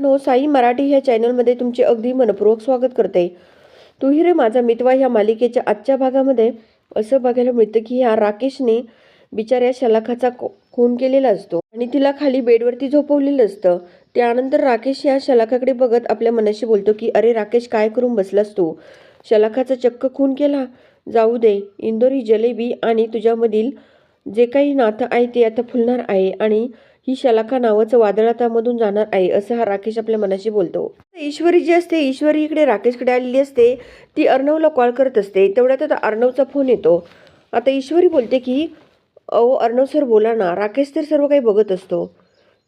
No Sai Marathi ह्या चॅनलमध्ये तुमचे अगदी मनपूर्वक स्वागत करते. तुही रे माझा मितवा ह्या मालिकेच्या आजच्या भागामध्ये. असं बघायला मिळतं की ह्या राकेशने बिचाऱ्या शलाखाचा खून केलेला असतो आणि तिला खाली बेडवरती झोपवलेलं असतं. त्यानंतर राकेश या शलाखाकडे बघत आपल्या मनाशी बोलतो की अरे राकेश काय करून बसलास तू? शलाखाचा चक्क खून केला? जाऊ दे इंदोर ही जलेबी आणि तुझ्यामधील जे काही नातं आहे ते आता फुलणार आहे आणि ही शलाखा नावाचं वादळातामधून जाणार आहे असं हा राकेश आपल्या मनाशी बोलतो. ईश्वरी जी असते ईश्वरी इकडे राकेशकडे आलेली असते ती अर्णवला कॉल करत असते. तेवढ्यात आता अर्णवचा फोन येतो. आता ईश्वरी बोलते की अहो अर्णव सर बोला ना राकेश तर सर्व काही बघत असतो.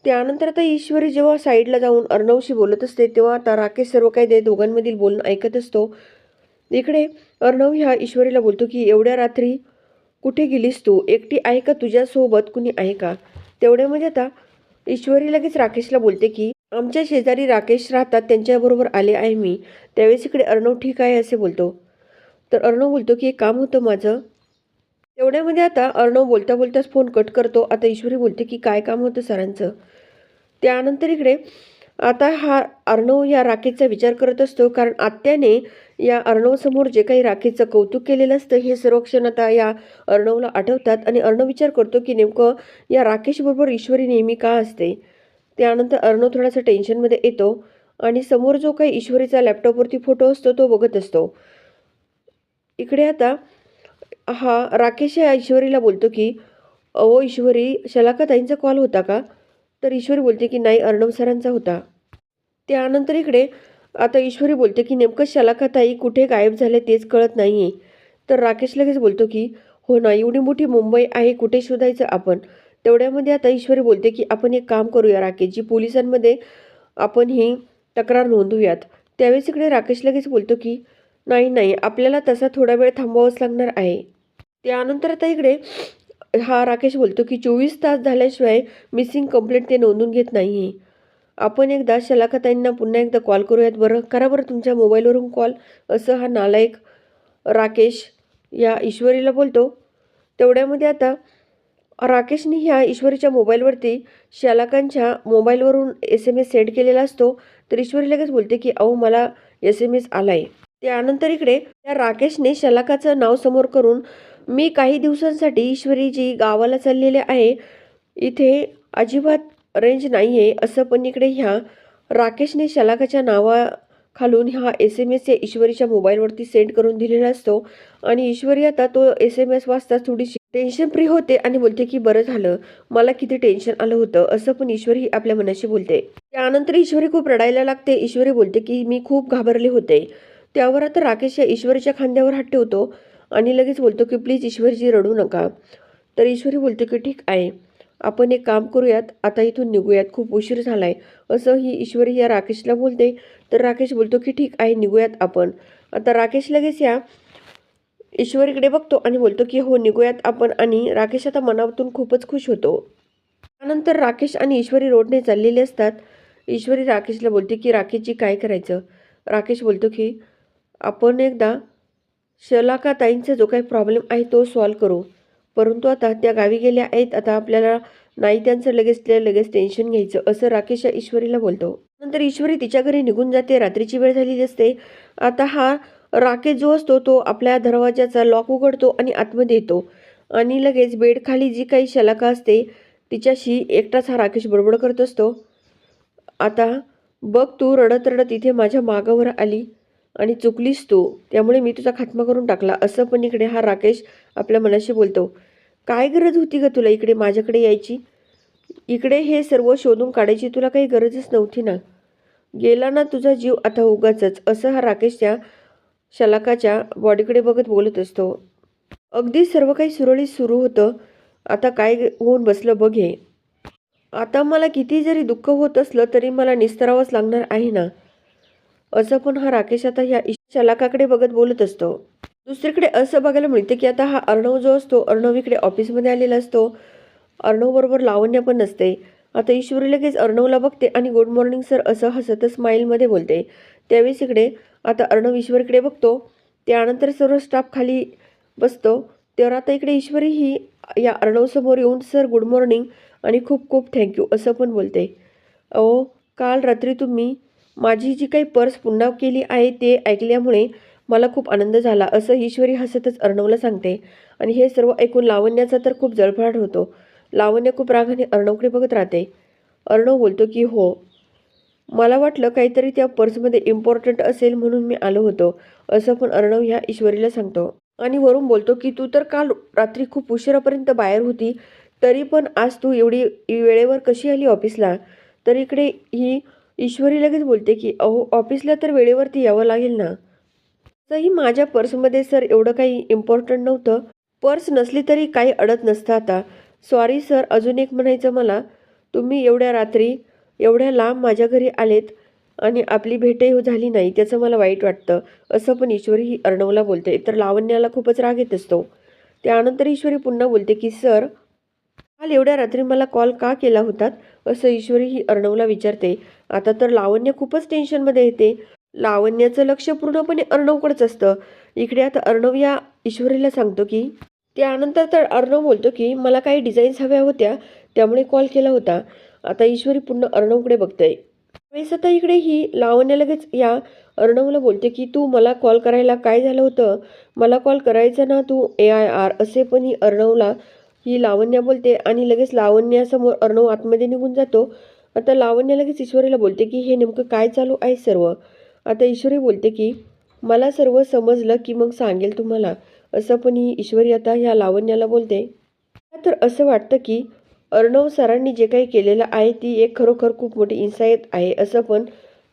त्यानंतर आता ईश्वरी जेव्हा साईडला जाऊन अर्णवशी बोलत असते तेव्हा आता राकेश सर्व काही ते दोघांमधील बोलणं ऐकत असतो. इकडे अर्णव ह्या ईश्वरीला बोलतो की एवढ्या रात्री कुठे गेलीस तू? एकटी आहे का तुझ्यासोबत? कुणी आहे का? तेवढ्यामध्ये म्हणजे आता ईश्वरी लगेच राकेशला बोलते की आमच्या शेजारी राकेश राहतात त्यांच्याबरोबर आले आहे मी. त्यावेळेस इकडे अर्णव ठीक आहे असे बोलतो. तर अर्णव बोलतो की एक काम होतं माझं. तेवढ्यामध्ये म्हणजे आता अर्णव बोलता बोलताच फोन कट करतो. आता ईश्वरी बोलते की काय काम होतं सरांचं? त्यानंतर इकडे आता हा अर्णव या राखीचा विचार करत असतो कारण आत्याने या अर्णवसमोर जे काही राखीचं कौतुक केलेलं असतं हे सर्व क्षण आता या अर्णवला आठवतात आणि अर्णव विचार करतो की नेमकं या राकेशबरोबर ईश्वरी नेहमी का असते? त्यानंतर अर्णव थोडासा टेन्शनमध्ये येतो आणि समोर जो काही ईश्वरीचा लॅपटॉपवरती फोटो असतो तो बघत असतो. इकडे आता हा राकेश या ईश्वरीला बोलतो की अहो ईश्वरी शलाकाताईंचा कॉल होता का? तर ईश्वरी बोलते की नाही अर्णव सरांचा होता. त्यानंतर इकडे आता ईश्वरी बोलते की नेमकं शलाकाताई कुठे गायब झाले तेच कळत नाही आहे तर राकेश लगेच बोलतो की हो ना एवढी मोठी मुंबई आहे कुठे शोधायचं आपण? तेवढ्यामध्ये आता ईश्वरी बोलते की आपण एक काम करूया राकेशजी पोलिसांमध्ये आपण ही तक्रार नोंदवूयात त्यावेळेस इकडे राकेश लगेच बोलतो की नाही नाही आपल्याला तसा थोडा वेळ थांबावंच लागणार आहे. त्यानंतर आता इकडे हा राकेश बोलतो की चोवीस तास झाल्याशिवाय मिसिंग कंप्लेंट ते नोंदून घेत नाही आहे आपण एकदा शलाखाताईंना पुन्हा एकदा कॉल करूयात बरं? करा बरं तुमच्या मोबाईलवरून कॉल असं हा नालायक राकेश या ईश्वरीला बोलतो. तेवढ्यामध्ये आता राकेशने ह्या ईश्वरीच्या मोबाईलवरती शलाकांच्या मोबाईलवरून एस एम एस सेंड केलेला असतो. तर ईश्वरी लगेच बोलते की अहो मला एस एम एस आला आहे त्यानंतर इकडे त्या राकेशने शलाकाचं नाव समोर करून मी काही दिवसांसाठी ईश्वरी जी गावाला चाललेले आहे. इथे अजिबात रेंज नाही आहे असं पण इकडे ह्या राकेशने शलाकाच्या नावाखालून हा एस एम एस या ईश्वरीच्या मोबाईलवरती सेंड करून दिलेला असतो. आणि ईश्वरी आता तो एस एम एस वाचता थोडीशी टेन्शन फ्री होते आणि बोलते की बरं झालं. मला किती टेन्शन आलं होतं. असं पण ईश्वरी आपल्या मनाशी बोलते. त्यानंतर ईश्वरी खूप रडायला लागते. ईश्वरी बोलते की मी खूप घाबरले होते. त्यावर आता राकेश या ईश्वरीच्या खांद्यावर हात ठेवतो. आणि लगेच बोलतो की प्लीज ईश्वरजी रडू नका. तर ईश्वरी बोलतो की ठीक आहे आपण एक काम करूयात आता इथून निघूयात खूप उशीर झाला आहे असं ही ईश्वरी या राकेशला बोलते. तर राकेश बोलतो की ठीक आहे निघूयात आपण. आता राकेश लगेच या ईश्वरीकडे बघतो आणि बोलतो की हो निघूयात आपण. आणि राकेश आता मनातून खूपच खुश होतो. त्यानंतर राकेश आणि ईश्वरी रोडने चाललेले असतात. ईश्वरी राकेशला बोलते की राकेशजी काय करायचं? राकेश बोलतो की आपण एकदा शलाकाताईंचा जो काही प्रॉब्लेम आहे तो सॉल्व करू. परंतु आता त्या गावी गेल्या आहेत आता आपल्याला नाही त्यांचं लगेच त्या लगेच टेन्शन घ्यायचं असं राकेश या ईश्वरीला बोलतो. नंतर ईश्वरी तिच्या घरी निघून जाते रात्रीची वेळ झालेली असते. आता हा राकेश जो असतो तो आपल्या दरवाजाचा लॉक उघडतो आणि आतमध्ये येतो. आणि लगेच बेडखाली जी काही शलाका असते तिच्याशी एकटाच हा राकेश बडबड करत असतो. आता बघ तू रडत रडत इथे माझ्या मागावर आली. आणि चुकलीस तू. त्यामुळे मी तुझा खात्मा करून टाकला. असं पण इकडे हा राकेश आपल्या मनाशी बोलतो. काय गरज होती ग तुला इकडे माझ्याकडे यायची? इकडे हे सर्व शोधून काढायची तुला काही गरजच नव्हती ना? गेला ना तुझा जीव आता उगाचच असं हा राकेश त्या शलाकाच्या बॉडीकडे बघत बोलत असतो. अगदी सर्व काही सुरळीत सुरू होतं. आता काय होऊन बसलं बघ हे. आता मला किती जरी दुःख होत असलं तरी मला निस्तरावंच लागणार आहे ना? असं पण हा राकेश आता ह्या शलाकाकडे बघत बोलत असतो. दुसरीकडे असं बघायला मिळते की आता हा अर्णव जो असतो अर्णव इकडे ऑफिसमध्ये आलेला असतो. अर्णवबरोबर लावण्य पण नसते. आता ईश्वरी लगेच अर्णवला बघते आणि गुड मॉर्निंग सर असं हसत स्माईलमध्ये बोलते. त्यावेळेस इकडे आता अर्णव ईश्वरीकडे बघतो. त्यानंतर सर्व स्टाफ खाली बसतो. तेव्हा आता इकडे ईश्वरी ही या अर्णवसमोर येऊन सर गुड मॉर्निंग आणि खूप खूप थँक्यू असं पण बोलते. अहो काल रात्री तुम्ही माझी जी काही पर्स पुन्हा केली आहे ते ऐकल्यामुळे मला खूप आनंद झाला असं ईश्वरी हसतच अर्णवला सांगते. आणि हे सर्व ऐकून लावण्याचा तर खूप जळफळाट होतो. लावण्य खूप रागाने अर्णवकडे बघत राहते. अर्णव बोलतो की हो. मला वाटलं काहीतरी त्या पर्समध्ये इम्पॉर्टंट असेल म्हणून मी आलो होतो असं पण अर्णव ह्या ईश्वरीला सांगतो. आणि वरून बोलतो की तू तर काल रात्री खूप उशिरापर्यंत बाहेर होती तरी पण आज तू एवढी वेळेवर कशी आली ऑफिसला? तर इकडे ही ईश्वरी लगेच बोलते की अहो ऑफिसला तर वेळेवरती यावं लागेल ना. तसंही माझ्या पर्समध्ये सर एवढं काही इम्पॉर्टंट नव्हतं. पर्स नसली तरी काही अडत नसतं आता. सॉरी सर अजून एक म्हणायचं मला. तुम्ही एवढ्या रात्री एवढ्या लांब माझ्या घरी आलेत आणि आपली भेटही झाली नाही त्याचं मला वाईट वाटतं. असं पण ईश्वरी ही अर्णवला बोलते. तर लावण्याला खूपच राग येत असतो. त्यानंतर ईश्वरी पुन्हा बोलते की सर काल एवढ्या रात्री मला कॉल का केला होतात? असं ईश्वरी ही अर्णवला विचारते. आता तर लावण्य खूपच टेन्शनमध्ये येते. लावण्याचं लक्ष पूर्णपणे अर्णवकडेच असतं. इकडे आता अर्णव या ईश्वरीला सांगतो की त्यानंतर तर अर्णव बोलतो की मला काही डिझाईन्स हव्या होत्या त्यामुळे कॉल केला होता. आता ईश्वरी पुन्हा अर्णवकडे बघतंय. त्यावेळेस आता इकडे ही लावण्या लगेच या अर्णवला बोलते की तू मला कॉल करायला काय झालं होतं? मला कॉल करायचं ना तू ए आय आर असे पण ही अर्णवला ही लावण्या बोलते आणि लगेच लावण्यासमोर अर्णव आतमध्ये निघून जातो. आता लावण्या लगेच ईश्वरीला बोलते की हे नेमकं काय चालू आहे सर्व? आता ईश्वरी बोलते की मला सर्व समजलं की मग सांगेल तुम्हाला. असं पण ही ईश्वरी आता ह्या लावण्याला बोलते. तर असं वाटतं की अर्णव सरांनी जे काही केलेलं आहे ती एक खरोखर खूप मोठी इन्सायत आहे असं पण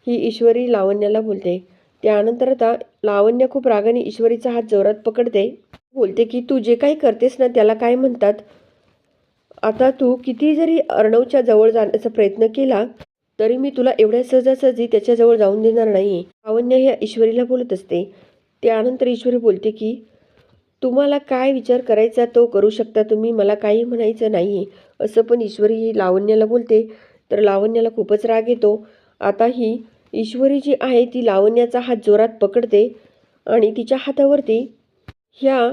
ही ईश्वरी लावण्याला बोलते. त्यानंतर आता लावण्य खूप रागाने ईश्वरीचा हात जोरात पकडते. बोलते की तू जे काही करतेस ना त्याला काय म्हणतात? आता तू किती जरी अर्णवच्या जवळ जाण्याचा प्रयत्न केला तरी मी तुला एवढ्या सहजासहजी त्याच्याजवळ जाऊन देणार नाही. पावन्या ह्या ईश्वरीला बोलत असते. त्यानंतर ईश्वरी बोलते की तुम्हाला काय विचार करायचा तो करू शकता तुम्ही मला काही म्हणायचं नाही. असं पण ईश्वरी लावण्याला बोलते. तर लावण्याला खूपच राग येतो. आता ही ईश्वरी जी आहे ती लावण्याचा हात जोरात पकडते आणि तिच्या हातावरती ह्या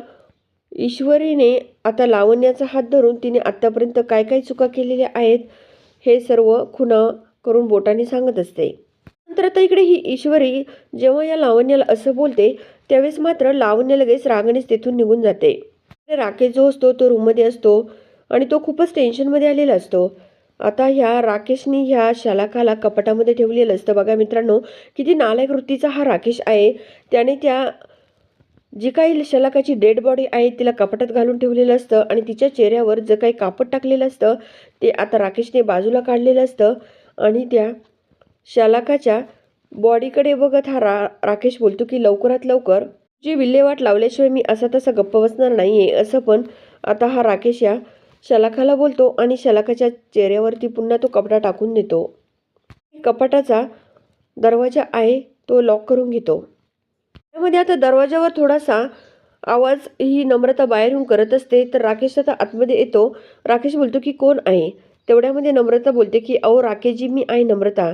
ईश्वरीने आता लावण्याचा हात धरून तिने आत्तापर्यंत काय काय चुका केलेल्या आहेत हे सर्व खुणा करून बोटाने सांगत असते. नंतर आता इकडे ही ईश्वरी जेव्हा या लावण्याला असं बोलते त्यावेळेस मात्र लावण्य लगेच रागानेच तेथून निघून जाते. राकेश जो असतो तो रूममध्ये असतो आणि तो खूपच टेन्शनमध्ये आलेला असतो. आता ह्या राकेशनी ह्या शालाखाला कपाटामध्ये ठेवलेलं असतं. बघा मित्रांनो किती नालायक वृत्तीचा हा राकेश आहे. त्याने त्या जी काही शलाकाची डेड बॉडी आहे तिला कपाटात घालून ठेवलेलं असतं आणि तिच्या चेहऱ्यावर जे काही कापड टाकलेलं असतं ते आता राकेशने बाजूला काढलेलं असतं आणि त्या शलाकाच्या बॉडीकडे बघत हा रा राकेश बोलतो की लवकरात लवकर. जी विल्हेवाट लावल्याशिवाय मी असा तसा गप्प बसणार नाही आहे असं पण आता हा राकेश या शलाखाला बोलतो आणि शलाखाच्या चेहऱ्यावरती पुन्हा तो कपडा टाकून देतो. कपाटाचा दरवाजा आहे तो लॉक करून घेतो. त्यामध्ये आता दरवाजावर थोडासा आवाज ही नम्रता बाहेरून करत असते. तर राकेश आता आतमध्ये येतो. राकेश बोलतो की कोण आहे? तेवढ्यामध्ये नम्रता बोलते की अहो राकेशजी मी आहे नम्रता.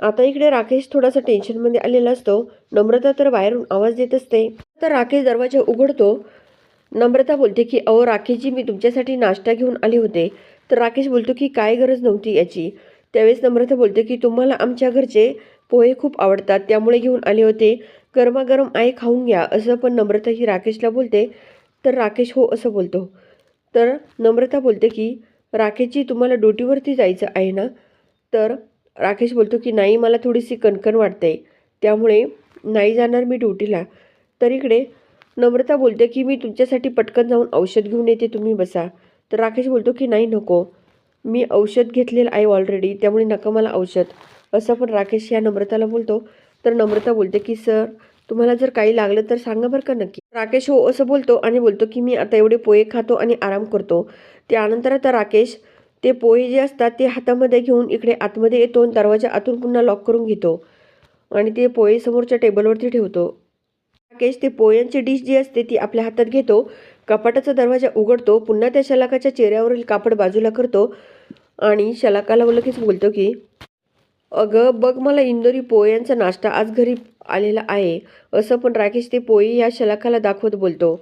आता इकडे राकेश थोडासा टेन्शनमध्ये आलेला असतो. नम्रता तर बाहेरून आवाज देत असते. तर राकेश दरवाजा उघडतो. नम्रता बोलते की अहो राकेशजी मी तुमच्यासाठी नाश्ता घेऊन आले होते. तर राकेश बोलतो की काय गरज नव्हती याची? त्यावेळेस नम्रता बोलते की तुम्हाला आमच्या घरचे पोहे खूप आवडतात. त्यामुळे घेऊन आले होते. गरमागरम आई खाऊन घ्या असं पण नम्रता ही राकेशला बोलते. तर राकेश हो असं बोलतो. तर नम्रता बोलते की राकेशजी तुम्हाला ड्युटीवरती जायचं आहे ना? तर राकेश बोलतो की नाही मला थोडीशी कणकण वाटते त्यामुळे नाही जाणार मी ड्युटीला. तर इकडे नम्रता बोलते की मी तुमच्यासाठी पटकन जाऊन औषध घेऊन येते तुम्ही बसा. तर राकेश बोलतो की नाही नको. मी औषध घेतलेलं आहे ऑलरेडी त्यामुळे नका मला औषध. असं पण राकेश या नम्रताला बोलतो. तर नम्रता बोलते की सर तुम्हाला जर काही लागलं तर सांगा बरं का नक्की. राकेश हो असं बोलतो आणि बोलतो की मी आता एवढे पोहे खातो आणि आराम करतो. त्यानंतर आता राकेश ते पोहे जे असतात ते हातामध्ये घेऊन इकडे आतमध्ये येतो आणि दरवाजा आतून पुन्हा लॉक करून घेतो आणि ते पोहे समोरच्या टेबलवरती ठेवतो. राकेश ते पोह्यांची डिश जी असते ती आपल्या हातात घेतो कपाटाचा दरवाजा उघडतो पुन्हा त्या शलाकाच्या चेहऱ्यावरील कापड बाजूला करतो आणि शलाकाला लगेच बोलतो की अगं बघ मला इंदोरी पोह्यांचा नाश्ता आज घरी आलेला आहे. असं पण राकेश ते पोहे या शलाखाला दाखवत बोलतो.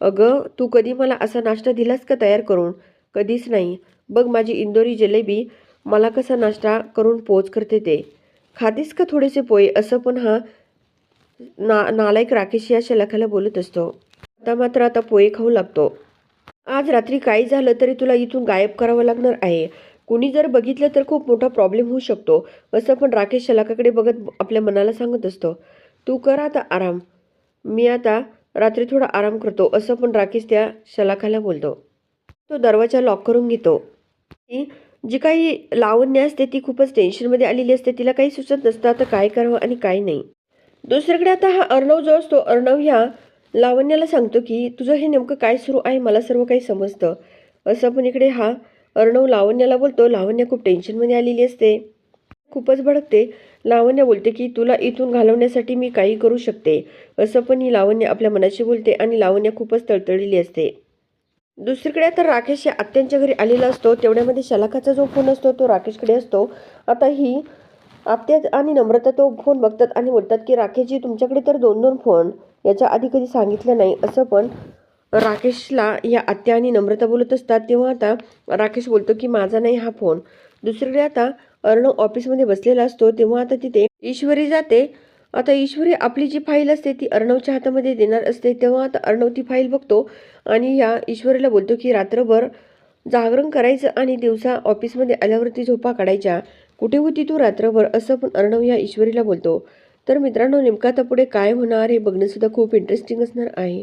अगं तू कधी मला असा नाश्ता दिलास का तयार करून? कधीच नाही. बघ माझी इंदोरी जलेबी मला कसा नाश्ता करून पोच करते ते. खातेस का थोडेसे पोहे असं पण हा ना नालायक राकेश या शलाखाला बोलत असतो. आता मात्र आता पोहे खाऊ लागतो. आज रात्री काही झालं तरी तुला इथून गायब करावं लागणार आहे. कुणी जर बघितलं तर खूप मोठा प्रॉब्लेम होऊ शकतो. असं पण राकेश शलाकाकडे बघत आपल्या मनाला सांगत असतो. तू कर आता आराम. मी आता रात्री थोडा आराम करतो असं पण राकेश त्या शलाखाला बोलतो. तो दरवाजा लॉक करून घेतो. जी काही लावण्य असते ती खूपच टेन्शनमध्ये आलेली असते. तिला काही सुचत नसतं आता काय करावं आणि काय नाही. दुसरीकडे आता हा अर्णव जो असतो अर्णव ह्या लावण्याला सांगतो की तुझं हे नेमकं काय सुरू आहे? मला सर्व काही समजतं. असं पण इकडे हा अर्णव लावण्याला बोलतो. लावण्य खूप टेन्शनमध्ये आलेली असते. खूपच भडकते. लावण्य बोलते की तुला इथून घालवण्यासाठी मी काही करू शकते. असं पण ही लावण्य आपल्या मनाशी बोलते आणि लावण्य खूपच तळतळलेली असते. दुसरीकडे आता राकेश या आत्यांच्या घरी आलेला असतो. तेवढ्यामध्ये शलाखाचा जो फोन असतो तो राकेशकडे असतो. आता ही आत्या आणि नम्रता तो फोन बघतात आणि बोलतात की राकेशजी तुमच्याकडे तर दोन दोन फोन. याच्या आधी कधी सांगितलं नाही. असं पण राकेशला या आत्या आणि नम्रता बोलत असतात तेव्हा आता राकेश बोलतो की माझा नाही हा फोन. दुसरीकडे आता अर्णव ऑफिसमध्ये बसलेला असतो तेव्हा आता तिथे ईश्वरी जाते. आता ईश्वरी आपली जी फाईल असते ती अर्णवच्या हातामध्ये देणार असते. तेव्हा आता अर्णव ती फाईल बघतो आणि या ईश्वरीला बोलतो की रात्रभर जागरण करायचं आणि दिवसा ऑफिसमध्ये आल्यावरती झोपा काढायच्या. कुठे होती तू रात्रभर? असं पण अर्णव या ईश्वरीला बोलतो. तर मित्रांनो नेमका आता पुढे काय होणार हे बघणंसुद्धा खूप इंटरेस्टिंग असणार आहे.